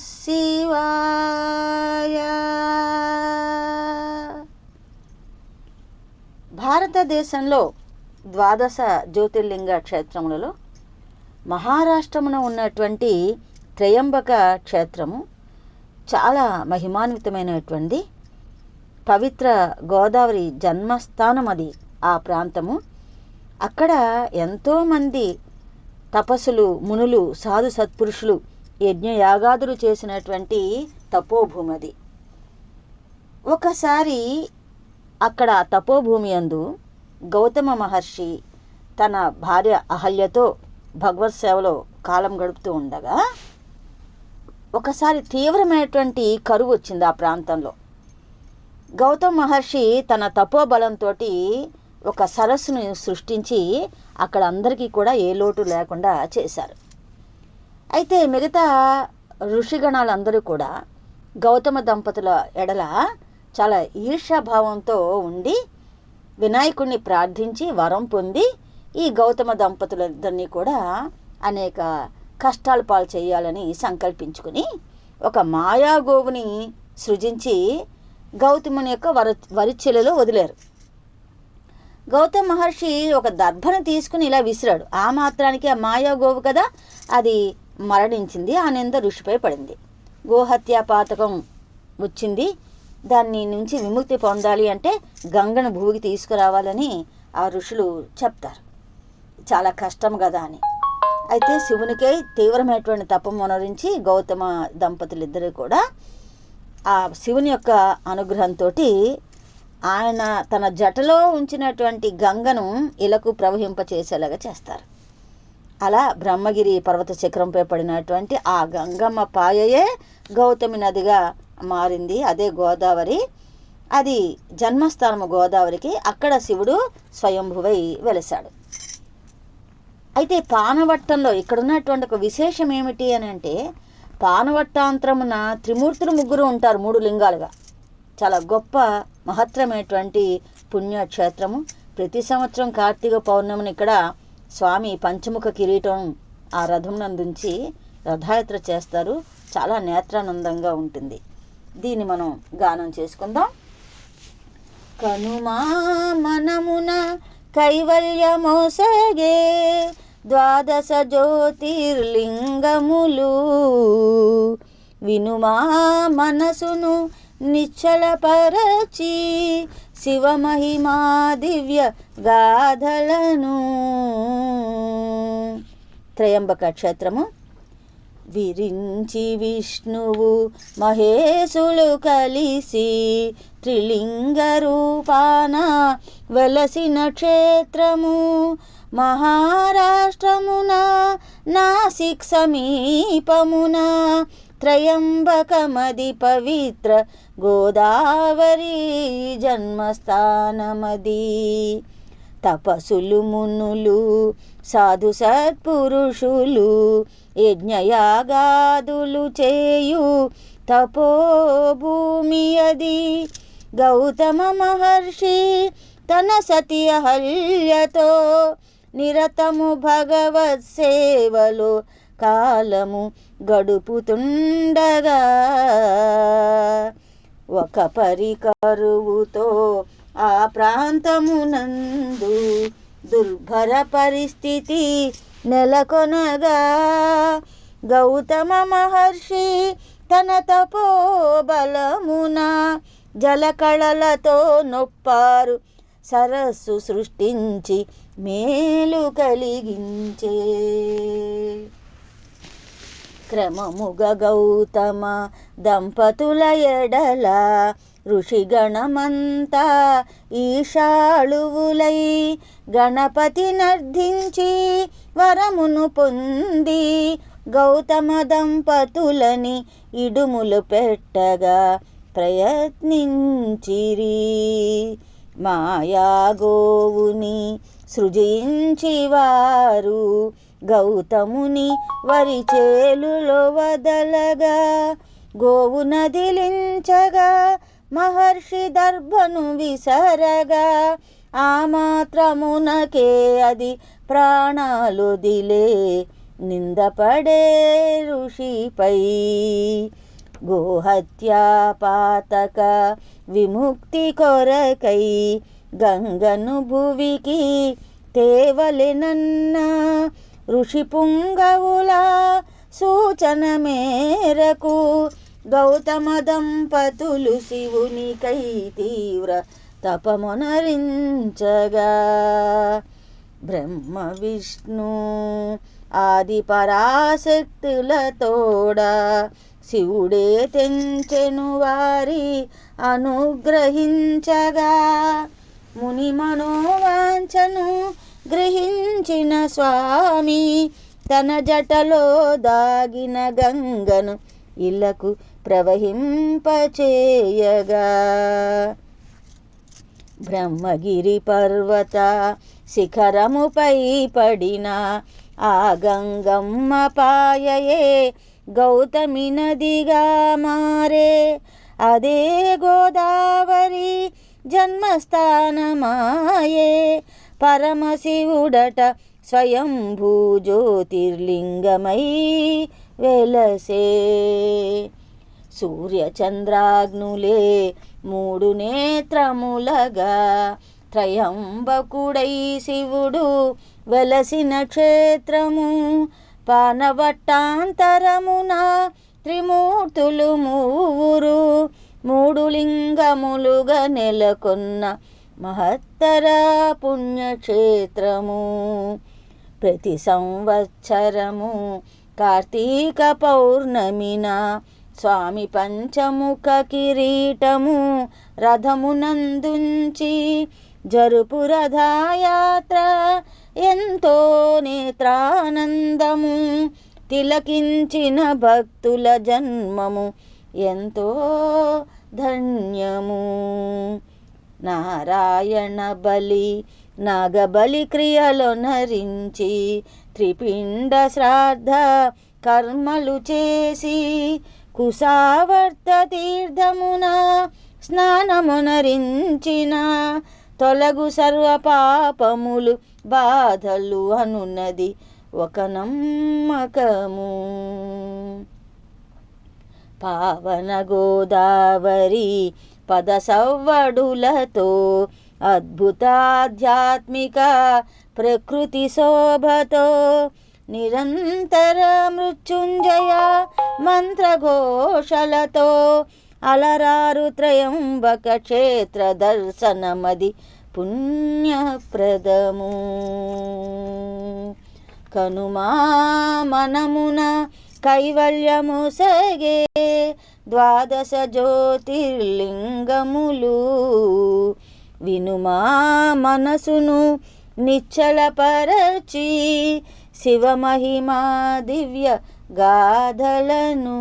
శివాయ. భారతదేశంలో ద్వాదశ జ్యోతిర్లింగ క్షేత్రములలో మహారాష్ట్రమున ఉన్నటువంటి త్రయంబక క్షేత్రము చాలా మహిమాన్వితమైనటువంటి పవిత్ర గోదావరి జన్మస్థానం అది ఆ ప్రాంతము. అక్కడ ఎంతోమంది తపస్సులు మునులు సాధు సత్పురుషులు యజ్ఞయాగాదులు చేసినటువంటి తపోభూమి అది ఒకసారి అక్కడ తపోభూమి అందు గౌతమ మహర్షి తన భార్య అహల్యతో భగవత్ సేవలో కాలం గడుపుతూ ఉండగా ఒకసారి తీవ్రమైనటువంటి కరువు వచ్చింది ఆ ప్రాంతంలో. గౌతమ్ మహర్షి తన తపోబలంతో ఒక సరస్సును సృష్టించి అక్కడ అందరికీ కూడా ఏ లోటు లేకుండా చేశారు. అయితే మిగతా ఋషిగణాలందరూ కూడా గౌతమ దంపతుల ఎడల చాలా ఈర్ష్యాభావంతో ఉండి వినాయకుడిని ప్రార్థించి వరం పొంది ఈ గౌతమ దంపతులిద్దరినీ కూడా అనేక కష్టాలు పాలు చేయాలని సంకల్పించుకుని ఒక మాయాగోవుని సృజించి గౌతముని యొక్క వర వరిచెలలో వదిలారు. గౌతమ్ మహర్షి ఒక దర్భను తీసుకుని ఇలా విసిరాడు. ఆ మాత్రానికి ఆ మాయాగోవు కదా అది మరణించింది ఆ నింద ఋషిపై పడింది. గోహత్యా పాతకం వచ్చింది. దాన్ని నుంచి విముక్తి పొందాలి అంటే గంగను భూమికి తీసుకురావాలని ఆ ఋషులు చెప్తారు. చాలా కష్టం కదా అని. అయితే శివునికే తీవ్రమైనటువంటి తపం మనరించి గౌతమ దంపతులు ఇద్దరు కూడా ఆ శివుని యొక్క అనుగ్రహంతో ఆయన తన జటలో ఉంచినటువంటి గంగను ఇలకు ప్రవహింపచేసేలాగా చేస్తారు. అలా బ్రహ్మగిరి పర్వత శిఖరంపై పడినటువంటి ఆ గంగమ్మ పాయయే గౌతమి నదిగా మారింది. అదే గోదావరి. అది జన్మస్థానము గోదావరికి. అక్కడ శివుడు స్వయంభువై వెలిశాడు. అయితే పానవట్టంలో ఇక్కడ ఉన్నటువంటి ఒక విశేషం ఏమిటి అని అంటే పానవట్టాంతరమున త్రిమూర్తులు ముగ్గురు ఉంటారు మూడు లింగాలుగా. చాలా గొప్ప మహత్తరమైనటువంటి పుణ్యక్షేత్రము. ప్రతి సంవత్సరం కార్తీక పౌర్ణమిని ఇక్కడ స్వామి పంచముఖ కిరీటం ఆ రథం నందుంచి రథయాత్ర చేస్తారు. చాలా నేత్రానందంగా ఉంటుంది. దీన్ని మనం గానం చేసుకుందాం. కనుమా మనమున కైవల్యమోసగే ద్వాదశ జ్యోతిర్లింగములు. వినుమా మనసును నిశ్చలపరచి శివమహిమా దివ్య గాథలను. త్రయంబక క్షేత్రము. విరించి విష్ణువు మహేశులు కలిసి త్రిలింగ రూపాన వెలసిన క్షేత్రము. మహారాష్ట్రమున నాసిక్ సమీపమున త్రయంబకమది పవిత్ర గోదావరి జన్మస్థానమది. తపసులు మునులు సాధు సత్పురుషులు యజ్ఞయాగాదులు చేయు తపోభూమి అది గౌతమ మహర్షి తన సతియహల్యతో నిరతము భగవత్ సేవలో కాలము గడుపుతుండగా ఒక పరికరువుతో ఆ ప్రాంతమునందు దుర్భర పరిస్థితి నెలకొనగా గౌతమ మహర్షి తన తపోబలమున జలకళలతో నొప్పారు. సరస్సు సృష్టించి మేలు కలిగించే క్రమముగ గౌతమ దంపతుల ఎడల ఋషిగణమంతా ఈశాళువులై గణపతి నర్ధించి వరమును పొంది గౌతమ దంపతులని ఇడుములు పెట్టగా ప్రయత్నించిరి. మాయాగోవుని సృజించి వారు గౌతముని వరి చేలులో వదలగా గోవు నదిలించగా మహర్షి దర్భను విసరగా ఆ మాత్రమునకే అది ప్రాణాలు దిలే నిందపడే ఋషిపై. గోహత్యా పాతక విముక్తి కొరకై గంగను భువికి తేవలెనన్నా ఋషి పుంగవుల సూచన మేరకు గౌతమ దంపతులు శివునికై తీవ్ర తపమునరించగా. బ్రహ్మ విష్ణు ఆది పరాశక్తుల శివుడే తెంచెను వారి అనుగ్రహించగా. ముని మనోవాంఛను గ్రహించిన స్వామి తన జటలో దాగిన గంగను ఇళ్ళకు ప్రవహింపచేయగా. బ్రహ్మగిరి పర్వత శిఖరముపై పడిన ఆ గంగమ్మ పాయయే గౌతమి నదిగా మారే. అదే గోదావరి జన్మస్థానమాయే. పరమశివుడట స్వయంభూ జ్యోతిర్లింగమై వెలసే. సూర్యచంద్రాగ్నులే మూడు నేత్రములగా త్రయంబకుడై శివుడు వెలసిన క్షేత్రము పానవట్టాంతరమున త్రిమూర్తులు మూవురు మూడు లింగములుగా నెలకొన్న మహత్తర పుణ్యక్షేత్రము. ప్రతి సంవత్సరము కార్తీక పౌర్ణమిన స్వామి పంచముఖ కిరీటము రథమునందుంచి జరుపు రథయాత్ర ఎంతో నేత్రానందము. తిలకించిన భక్తుల జన్మము ఎంతో ధన్యము. నారాయణ బలి నాగబలి క్రియలు నరించి త్రిపిండ శ్రాద్ధ కర్మలు చేసి కుసావర్త తీర్థమున స్నానమునరించిన తొలగు సర్వ పాపములు బాధలు అనున్నది ఒక నమ్మకము. పావన గోదావరి పద సవ్వడులతో అద్భుతాధ్యాత్మిక ప్రకృతి శోభతో నిరంతర మృత్యుంజయ మంత్రఘోషలతో అలరారు త్రయంబక క్షేత్ర దర్శనమది పుణ్యప్రదము. కనుమా మనమున కైవల్యము సగే ద్వాదశ జ్యోతిర్లింగములు. వినుమా మనసును నిచ్చలపరచి శివమహిమా దివ్య గాథలను.